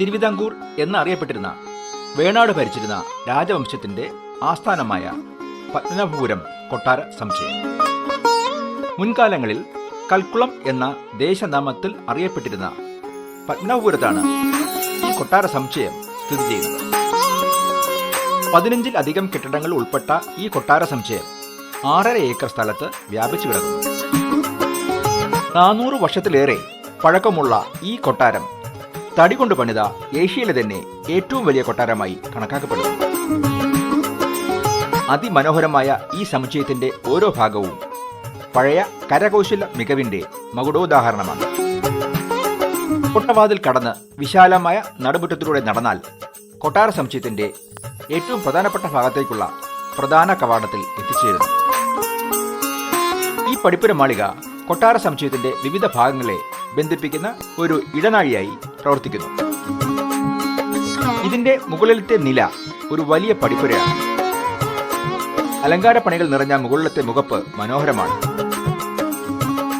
തിരുവിതാംകൂർ എന്നറിയപ്പെട്ടിരുന്ന വേണാട് ഭരിച്ചിരുന്ന രാജവംശത്തിന്റെ ആസ്ഥാനമായ പത്മനാഭപുരം കൊട്ടാര സമുച്ചയം. മുൻകാലങ്ങളിൽ കൽക്കുളം എന്ന ദേശനാമത്തിൽ അറിയപ്പെട്ടിരുന്ന പത്മനാഭപുരത്താണ് ഈ കൊട്ടാര സമുച്ചയം സ്ഥിതി ചെയ്യുന്നത്. പതിനഞ്ചിലധികം കെട്ടിടങ്ങൾ ഉൾപ്പെട്ട ഈ കൊട്ടാര സമുച്ചയം ആറര ഏക്കർ സ്ഥലത്ത് വ്യാപിച്ചു കിടക്കുന്നു. നാനൂറ് വർഷത്തിലേറെ പഴക്കമുള്ള ഈ കൊട്ടാരം തടി കൊണ്ട് പണിത ഏഷ്യയിലെ തന്നെ ഏറ്റവും വലിയ കൊട്ടാരമായി കണക്കാക്കപ്പെടുന്നു. അതിമനോഹരമായ ഈ സമുച്ചയത്തിന്റെ ഓരോ ഭാഗവും പഴയ കരകൗശല മികവിന്റെ മകുടോദാഹരണമാണ്. കൊട്ടവാതിൽ കടന്ന് വിശാലമായ നടുമുറ്റത്തിലൂടെ നടന്നാൽ കൊട്ടാര സമുച്ചയത്തിന്റെ ഏറ്റവും പ്രധാനപ്പെട്ട ഭാഗത്തേക്കുള്ള പ്രധാന കവാടത്തിൽ എത്തിച്ചേരുന്നു. ഈ പടിപ്പുര മാളിക കൊട്ടാര സമുച്ചയത്തിന്റെ വിവിധ ഭാഗങ്ങളെ ബന്ധിപ്പിക്കുന്ന ഒരു ഇടനാഴിയായി പ്രവർത്തിക്കുന്നു. ഇതിന്റെ മുകളിലത്തെ നില ഒരു വലിയ പടിപ്പുരയാണ്. അലങ്കാര പണികൾ നിറഞ്ഞ മുകളിലത്തെ മുഖപ്പ് മനോഹരമാണ്.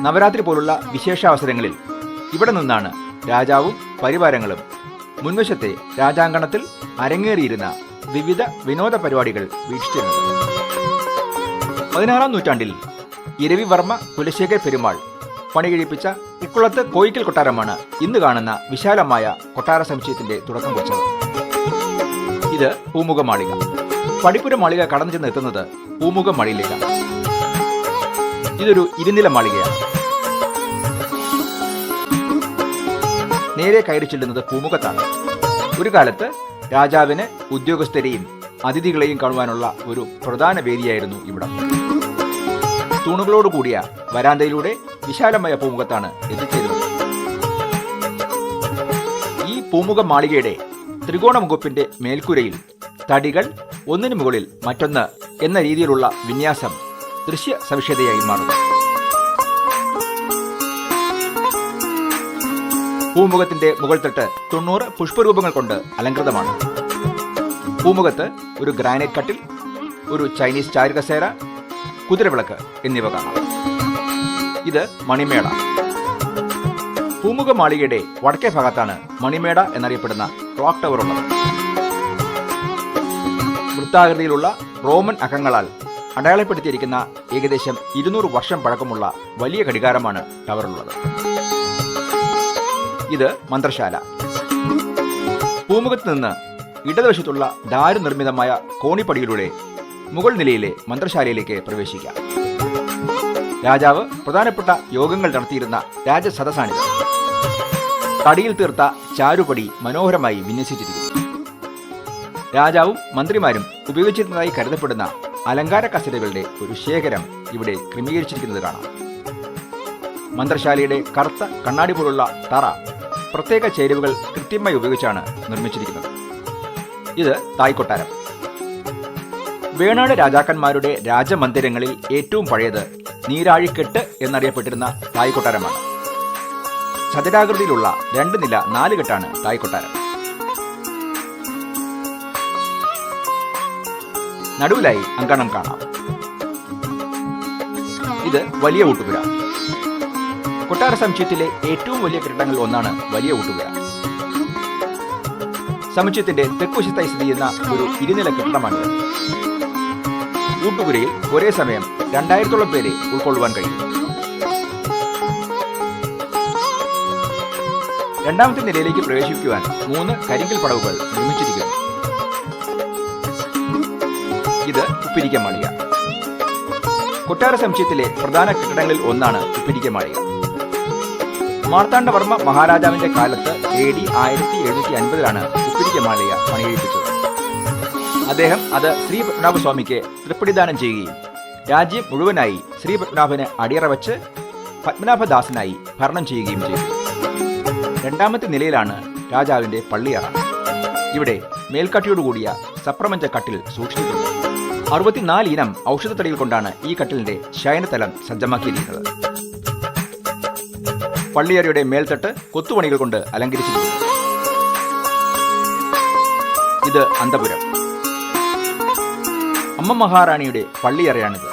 നവരാത്രി പോലുള്ള വിശേഷാവസരങ്ങളിൽ ഇവിടെ നിന്നാണ് രാജാവും പരിവാരങ്ങളും മുൻവശത്തെ രാജാങ്കണത്തിൽ അരങ്ങേറിയിരുന്ന വിവിധ വിനോദ പരിപാടികൾ വീക്ഷിച്ചിരുന്നത്. പതിനാറാം നൂറ്റാണ്ടിൽ ഇരവിവർമ്മ കുലശേഖര പെരുമാൾ പണി കഴിപ്പിച്ച ഇക്കുളത്ത് കോയിക്കൽ കൊട്ടാരമാണ് ഇന്ന് കാണുന്ന വിശാലമായ കൊട്ടാര സമുച്ചയത്തിന്റെ തുടക്കം കുറിച്ചത് ഇത് പൂമുഖ മാളിക പടിപ്പുര മാളിക കടന്നു ചെന്ന് എത്തുന്നത് പൂമുഖ മാളിയിലേക്കാണ് ഇതൊരു ഇരുനില മാളികയാണ്. നേരെ കയറി ചെല്ലുന്നത് പൂമുഖത്താണ്. ഒരു കാലത്ത് രാജാവിന് ഉദ്യോഗസ്ഥരെയും അതിഥികളെയും കാണുവാനുള്ള ഒരു പ്രധാന വേദിയായിരുന്നു ഇവിടം. തൂണുകളോട് കൂടിയ വരാന്തയിലൂടെ വിശാലമായ പൂമുഖത്താണ് എത്തിച്ചേരുന്നത് ഈ പൂമുഖ മാളികയുടെ ത്രികോണ മുഖപ്പിന്റെ മേൽക്കൂരയിൽ തടികൾ ഒന്നിനു മുകളിൽ മറ്റൊന്ന് എന്ന രീതിയിലുള്ള വിന്യാസം ദൃശ്യ സവിശേഷതയായി മാറുന്നു. പൂമുഖത്തിന്റെ മുകൾ തട്ട് തൊണ്ണൂറ് പുഷ്പരൂപങ്ങൾ കൊണ്ട് അലങ്കൃതമാണ്. പൂമുഖത്ത് ഒരു ഗ്രാനൈറ്റ് കട്ടിൽ ഒരു ചൈനീസ് ചാരുകസേര കുതിരവിളക്ക് എന്നിവ കാണാം. ഇത് മണിമേട പൂമുഖ മാളികയുടെ വടക്കേ ഭാഗത്താണ് മണിമേട എന്നറിയപ്പെടുന്ന ക്ലോക്ക് ടവർ ഉള്ളത്. വൃത്താകൃതിയിലുള്ള റോമൻ അക്കങ്ങളാൽ അടയാളപ്പെടുത്തിയിരിക്കുന്ന ഏകദേശം ഇരുന്നൂറ് വർഷം പഴക്കമുള്ള വലിയ ഘടികാരമാണ് ടവറിലുള്ളത് ഇത് മന്ത്രശാല. പൂമുഖത്ത് നിന്ന് ഇടതുവശത്തുള്ള ദാരുനിർമ്മിതമായ കോണിപ്പടിയിലൂടെ മുകൾ നിലയിലെ മന്ത്രശാലയിലേക്ക് പ്രവേശിക്കാം. രാജാവ് പ്രധാനപ്പെട്ട യോഗങ്ങൾ നടത്തിയിരുന്ന രാജസദസാണിത് തടിയിൽ തീർത്ത ചാരുപടി മനോഹരമായി വിന്യസിച്ചിരിക്കുന്നു. രാജാവും മന്ത്രിമാരും ഉപയോഗിച്ചിരുന്നതായി കരുതപ്പെടുന്ന അലങ്കാര കസേരകളുടെ ഒരു ശേഖരം ഇവിടെ ക്രമീകരിച്ചിരിക്കുന്നത് കാണാം. മന്ത്രശാലയുടെ കറുത്ത കണ്ണാടി പോലുള്ള തറ പ്രത്യേക ചേരുവകൾ കൃത്യമായി ഉപയോഗിച്ചാണ് നിർമ്മിച്ചിരിക്കുന്നത്. ഇത് തായ്ക്കൊട്ടാരം വേണാട് രാജാക്കന്മാരുടെ രാജമന്ദിരങ്ങളിൽ ഏറ്റവും പഴയത് നീരാഴിക്കെട്ട് എന്നറിയപ്പെട്ടിരുന്ന തായ്ക്കൊട്ടാരമാണ് ചതുരാകൃതിയിലുള്ള രണ്ട് നില നാല് കെട്ടാണ് തായ്ക്കൊട്ടാരം നടുവിലായി അങ്കണം കാണാം. ഇത് വലിയ ഊട്ടുപുര കൊട്ടാര സമുച്ചയത്തിലെ ഏറ്റവും വലിയ കെട്ടിടങ്ങളിൽ ഒന്നാണ് വലിയ ഊട്ടുപുര സമുച്ചയത്തിന്റെ തെക്കുശത്തായി സ്ഥിതി ചെയ്യുന്ന ഒരു ഇരുനില കെട്ടിടമാണിത്. ഊട്ടുപുരയിൽ ഒരേ സമയം രണ്ടായിരത്തോളം പേരെ ഉൾക്കൊള്ളുവാൻ കഴിയും. രണ്ടാമത്തെ നിലയിലേക്ക് പ്രവേശിക്കുവാൻ മൂന്ന് കരിങ്കൽ പടവുകൾ നിർമ്മിച്ചിരിക്കുന്നു. ഇത് ഉപ്പിരിക്ക മാളിക. കൊട്ടാര സംശയത്തിലെ പ്രധാന കെട്ടിടങ്ങളിൽ ഒന്നാണ് ഉപ്പിരിക്ക മാളിക. മാർത്താണ്ഡവർമ്മ മഹാരാജാവിന്റെ കാലത്ത് എ ഡി ആയിരത്തി എഴുന്നൂറ്റി അൻപതിലാണ് ഉപ്പിരിക്ക മാളിക പണികഴിപ്പിച്ചത്. അദ്ദേഹം അത് ശ്രീ പത്മനാഭസ്വാമിക്ക് തൃപ്പിടിദാനം ചെയ്യുകയും രാജ്യം മുഴുവനായി ശ്രീ പത്മനാഭന് അടിയറ വച്ച് പത്മനാഭദാസനായി ഭരണം ചെയ്യുകയും ചെയ്തു. രണ്ടാമത്തെ നിലയിലാണ് രാജാവിന്റെ പള്ളിയറ. ഇവിടെ മേൽക്കട്ടിയോടുകൂടിയ സപ്രമഞ്ച കട്ടിൽ സൂക്ഷിച്ചിട്ടുണ്ട്. അറുപത്തിനാല് ഇനം ഔഷധത്തടികൾ കൊണ്ടാണ് ഈ കട്ടിലിന്റെ ശയനതലം സജ്ജമാക്കിയിരിക്കുന്നത്. പള്ളിയറയുടെ മേൽത്തട്ട് കൊത്തുപണികൾ കൊണ്ട് അലങ്കരിച്ചിരിക്കുന്നു. ഇത് അന്തപുരം. അമ്മ മഹാറാണിയുടെ പള്ളിയറയാണിത്.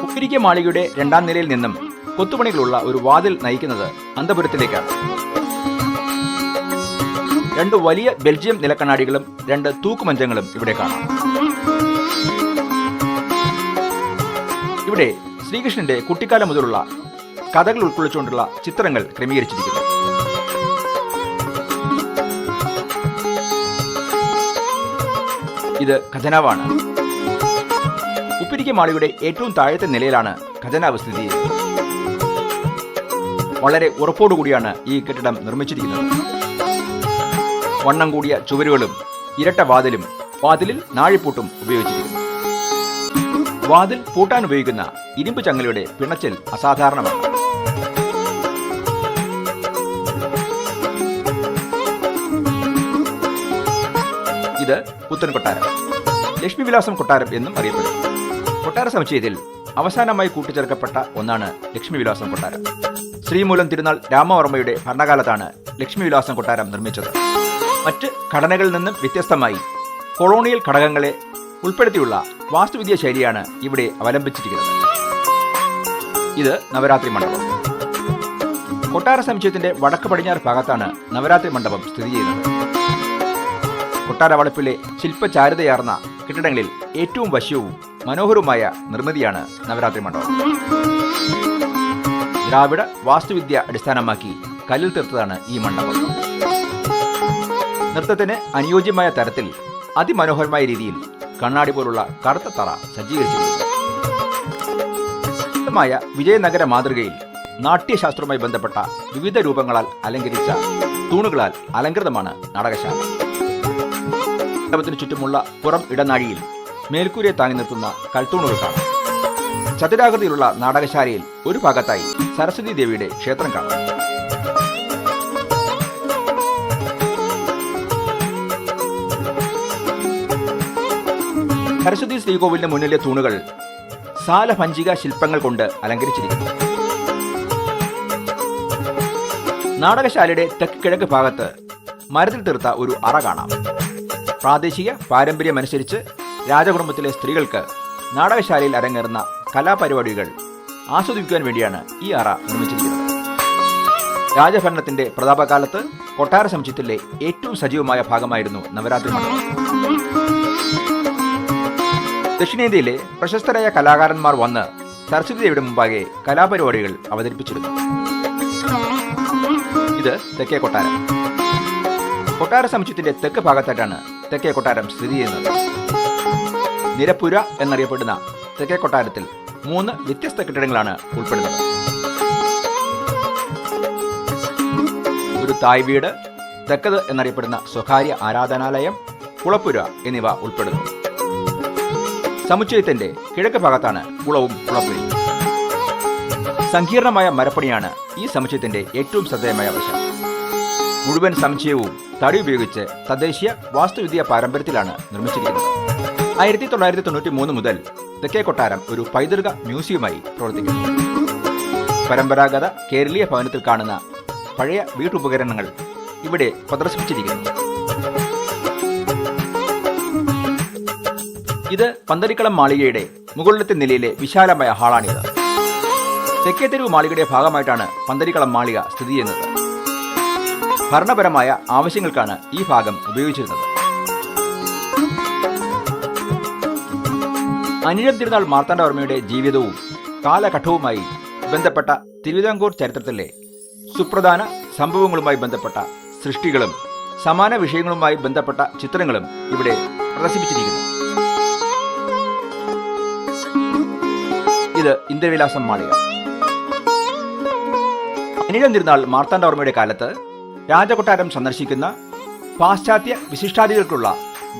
ഉപ്പിരിക്ക മാളികയുടെ രണ്ടാം നിലയിൽ നിന്നും കൊത്തുപണികളുള്ള ഒരു വാതിൽ നയിക്കുന്നത് അന്തപുരത്തിലേക്കാണ്. രണ്ട് വലിയ ബെൽജിയം നിലക്കണ്ണാടികളും രണ്ട് തൂക്കുമഞ്ചങ്ങളും ഇവിടെ കാണാം. ഇവിടെ ശ്രീകൃഷ്ണന്റെ കുട്ടിക്കാലം മുതലുള്ള കഥകൾ ഉൾക്കൊള്ളിച്ചുകൊണ്ടുള്ള ചിത്രങ്ങൾ ക്രമീകരിച്ചിരിക്കുന്നു. ഇത് ഖജനാവാണ്. ഉപ്പിരിക്ക മാളിയുടെ ഏറ്റവും താഴത്തെ നിലയിലാണ് ഖജനാവ് സ്ഥിതി വളരെ ഉറപ്പോടുകൂടിയാണ് ഈ കെട്ടിടം നിർമ്മിച്ചിരിക്കുന്നത്. വണ്ണം കൂടിയ ചുവരുകളും ഇരട്ട വാതിലും വാതിലിൽ നാഴിപ്പൂട്ടും ഉപയോഗിച്ചിരിക്കുന്നു. വാതിൽ പൂട്ടാൻ ഉപയോഗിക്കുന്ന ഇരുമ്പ് ചങ്ങലയുടെ പിണച്ചിൽ അസാധാരണമാണ്. പുത്തൻ കൊട്ടാരം ലക്ഷ്മി വിലാസം കൊട്ടാരം എന്നും അറിയപ്പെടുന്നു. കൊട്ടാര സമുച്ചയത്തിൽ അവസാനമായി കൂട്ടിച്ചേർക്കപ്പെട്ട ഒന്നാണ് ലക്ഷ്മി വിലാസം കൊട്ടാരം. ശ്രീമൂലം തിരുനാൾ രാമവർമ്മയുടെ ഭരണകാലത്താണ് ലക്ഷ്മി വിലാസം കൊട്ടാരം നിർമ്മിച്ചത്. മറ്റ് ഘടനകളിൽ നിന്നും വ്യത്യസ്തമായി കൊളോണിയൽ ഘടകങ്ങളെ ഉൾപ്പെടുത്തിയുള്ള വാസ്തുവിദ്യ ശൈലിയാണ് ഇവിടെ അവലംബിച്ചിരിക്കുന്നത്. ഇത് നവരാത്രി മണ്ഡപം. കൊട്ടാര സമുച്ചയത്തിന്റെ വടക്ക് പടിഞ്ഞാറ് ഭാഗത്താണ് നവരാത്രി മണ്ഡപം സ്ഥിതി ചെയ്യുന്നത്. കൊട്ടാര ശില്പചാരിതയാർന്ന ശില്പചാരുതയാർന്ന കെട്ടിടങ്ങളിൽ ഏറ്റവും വശ്യവും മനോഹരവുമായ നിർമ്മിതിയാണ് നവരാത്രി മണ്ഡപം. ദ്രാവിഡ വാസ്തുവിദ്യ അടിസ്ഥാനമാക്കി കല്ലിൽ തീർത്തതാണ് ഈ മണ്ഡപം. നൃത്തത്തിന് അനുയോജ്യമായ തരത്തിൽ അതിമനോഹരമായ രീതിയിൽ കണ്ണാടി പോലുള്ള കറുത്ത തറ സജ്ജീകരിച്ചിട്ടുണ്ട്. വിജയനഗര മാതൃകയിൽ നാട്യശാസ്ത്രവുമായി ബന്ധപ്പെട്ട വിവിധ രൂപങ്ങളാൽ അലങ്കരിച്ച തൂണുകളാൽ അലങ്കൃതമാണ് നാടകശാല. മണ്ഡപത്തിന് ചുറ്റുമുള്ള പുറം ഇടനാഴിയിൽ മേൽക്കൂരയെ താങ്ങി നിർത്തുന്ന കൽത്തൂണുകൾ കാണാം ചതുരാകൃതിയിലുള്ള നാടകശാലയിൽ ഒരു ഭാഗത്തായി സരസ്വതി ദേവിയുടെ ക്ഷേത്രം കാണാം. സരസ്വതി ശ്രീകോവിലിന് മുന്നിലെ തൂണുകൾ സാലഭഞ്ചിക ശില്പങ്ങൾ കൊണ്ട് അലങ്കരിച്ചിരിക്കുന്നു. നാടകശാലയുടെ തെക്ക് കിഴക്ക് ഭാഗത്ത് മരത്തിൽ തീർത്ത ഒരു അറ കാണാം. പ്രാദേശിക പാരമ്പര്യമനുസരിച്ച് രാജകുടുംബത്തിലെ സ്ത്രീകൾക്ക് നാടകശാലയിൽ അരങ്ങേറുന്ന കലാപരിപാടികൾ ആസ്വദിക്കുവാൻ വേണ്ടിയാണ് ഈ അറ നിർമ്മിച്ചിരിക്കുന്നത്. രാജഭരണത്തിന്റെ പ്രതാപകാലത്ത് കൊട്ടാര സമുച്ചയത്തിലെ ഏറ്റവും സജീവമായ ഭാഗമായിരുന്നു നവരാത്രി മണ്ഡപം. ദക്ഷിണേന്ത്യയിലെ പ്രശസ്തരായ കലാകാരന്മാർ വന്ന് സരസ്വതി മുമ്പാകെ കലാപരിപാടികൾ അവതരിപ്പിച്ചിരുന്നു. ഇത് തെക്കേ കൊട്ടാരം. കൊട്ടാര സമുച്ചയത്തിന്റെ തെക്ക് ഭാഗത്തായിട്ടാണ് തെക്കേ കൊട്ടാരം സ്ഥിതി ചെയ്യുന്നത്. നിരപ്പുര എന്നറിയപ്പെടുന്ന തെക്കേ കൊട്ടാരത്തിൽ മൂന്ന് വ്യത്യസ്ത കെട്ടിടങ്ങളാണ് ഉൾപ്പെടുന്നത്. ഒരു തായ് വീട് തെക്കത് എന്നറിയപ്പെടുന്ന സ്വകാര്യ ആരാധനാലയം കുളപ്പുര എന്നിവ ഉൾപ്പെടുന്നു. സമുച്ചയത്തിന്റെ കിഴക്ക് ഭാഗത്താണ് കുളവും കുളപ്പുരയും. സങ്കീർണമായ മരപ്പണിയാണ് ഈ സമുച്ചയത്തിന്റെ ഏറ്റവും ശ്രദ്ധേയമായ വശം. മുഴുവൻ സമുച്ചയവും തടി ഉപയോഗിച്ച് തദ്ദേശീയ വാസ്തുവിദ്യ പാരമ്പര്യത്തിലാണ് നിർമ്മിച്ചിരിക്കുന്നത്. ആയിരത്തി തൊള്ളായിരത്തി തൊണ്ണൂറ്റി മൂന്ന് മുതൽ തെക്കേ കൊട്ടാരം ഒരു പൈതൃക മ്യൂസിയമായി പ്രവർത്തിക്കുന്നു. പരമ്പരാഗത കേരളീയ ഭവനത്തിൽ കാണുന്ന പഴയ വീട്ടുപകരണങ്ങൾ ഇവിടെ പ്രദർശിപ്പിച്ചിരിക്കുന്നു. ഇത് പന്തരിക്കളം മാളികയുടെ മുകളിലത്തെ നിലയിലെ വിശാലമായ ഹാളാണിത്. തെക്കേ തെരുവ് മാളികയുടെ ഭാഗമായിട്ടാണ് പന്തരിക്കളം മാളിക സ്ഥിതി ചെയ്യുന്നത്. ഭരണപരമായ ആവശ്യങ്ങൾക്കാണ് ഈ ഭാഗം ഉപയോഗിച്ചിരുന്നത്. അനിഴം തിരുനാൾ മാർത്താണ്ഡവർമ്മയുടെ ജീവിതവും കാലഘട്ടവുമായി ബന്ധപ്പെട്ട തിരുവിതാംകൂർ ചരിത്രത്തിലെ സുപ്രധാന സംഭവങ്ങളുമായി ബന്ധപ്പെട്ട സൃഷ്ടികളും സമാന വിഷയങ്ങളുമായി ബന്ധപ്പെട്ട ചിത്രങ്ങളും ഇവിടെ പ്രദർശിപ്പിച്ചിരിക്കുന്നു. ഇത് ഇന്ദ്രവിലാസം മാളിക. അനിഴം തിരുനാൾ മാർത്താണ്ഡവർമ്മയുടെ കാലത്ത് രാജകൊട്ടാരം സന്ദർശിക്കുന്ന പാശ്ചാത്യ വിശിഷ്ടാദികൾക്കുള്ള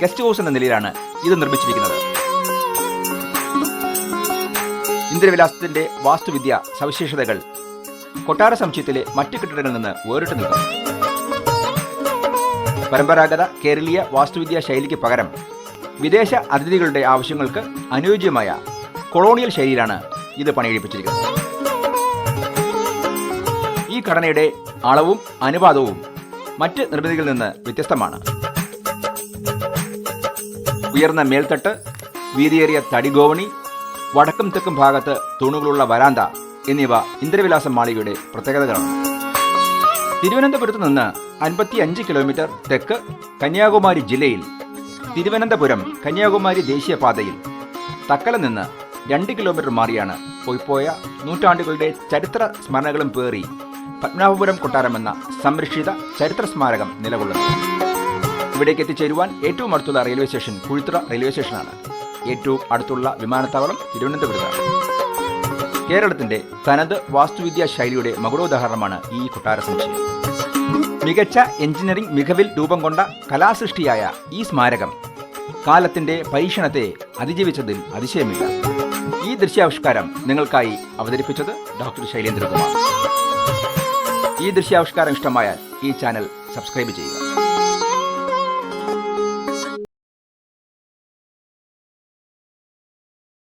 ഗസ്റ്റ് ഹൗസ് എന്ന നിലയിലാണ് ഇത് നിർമ്മിച്ചിരിക്കുന്നത്. ഇന്ദ്രവിലാസത്തിന്റെ വാസ്തുവിദ്യ സവിശേഷതകൾ കൊട്ടാര സമുച്ചയത്തിലെ മറ്റു കെട്ടിടങ്ങളിൽ നിന്ന് വേറിട്ട് നിൽക്കും പരമ്പരാഗത കേരളീയ വാസ്തുവിദ്യ ശൈലിക്ക് പകരം വിദേശ അതിഥികളുടെ ആവശ്യങ്ങൾക്ക് അനുയോജ്യമായ കൊളോണിയൽ ശൈലിയിലാണ് ഇത് പണിയെടുപ്പിച്ചിരിക്കുന്നത്. ഘടനയുടെ അളവും അനുപാതവും മറ്റ് നിർമ്മിതികളിൽ നിന്ന് വ്യത്യസ്തമാണ്. ഉയർന്ന മേൽത്തട്ട് വീതിയേറിയ തടിഗോവണി വടക്കും തെക്കും ഭാഗത്ത് തൂണുകളുള്ള വരാന്ത എന്നിവ ഇന്ദ്രവിലാസം മാളികയുടെ പ്രത്യേകതകളാണ്. തിരുവനന്തപുരത്ത് നിന്ന് അൻപത്തി അഞ്ച് കിലോമീറ്റർ തെക്ക് കന്യാകുമാരി ജില്ലയിൽ തിരുവനന്തപുരം കന്യാകുമാരി ദേശീയപാതയിൽ തക്കല നിന്ന് രണ്ട് കിലോമീറ്റർ മാറിയാണ് പോയിപ്പോയ നൂറ്റാണ്ടുകളുടെ ചരിത്ര സ്മരണകളും പേറി പത്മനാഭപുരം കൊട്ടാരമെന്ന സംരക്ഷിത ചരിത്ര സ്മാരകം നിലകൊള്ളുന്നത് ഇവിടേക്ക് എത്തിച്ചേരുവാൻ ഏറ്റവും അടുത്തുള്ള റെയിൽവേ സ്റ്റേഷൻ കുഴിത്തുറ റെയിൽവേ സ്റ്റേഷനാണ്. ഏറ്റവും അടുത്തുള്ള വിമാനത്താവളം തിരുവനന്തപുരത്താണ്. കേരളത്തിന്റെ തനത് വാസ്തുവിദ്യാ ശൈലിയുടെ മകുടോദാഹരണമാണ് ഈ കൊട്ടാര സമുച്ചയം. മികച്ച എഞ്ചിനീയറിംഗ് മികവിൽ രൂപം കൊണ്ട കലാസൃഷ്ടിയായ ഈ സ്മാരകം കാലത്തിന്റെ പരീക്ഷണത്തെ അതിജീവിച്ചതിൽ അതിശയമില്ല. ഈ ദൃശ്യാവിഷ്കാരം നിങ്ങൾക്കായി അവതരിപ്പിച്ചത് ഡോക്ടർ ശൈലേന്ദ്രകുമാർ. ഈ ദൃശ്യാവിഷ്കാരം ഇഷ്ടമായാൽ ഈ ചാനൽ സബ്സ്ക്രൈബ് ചെയ്യുക.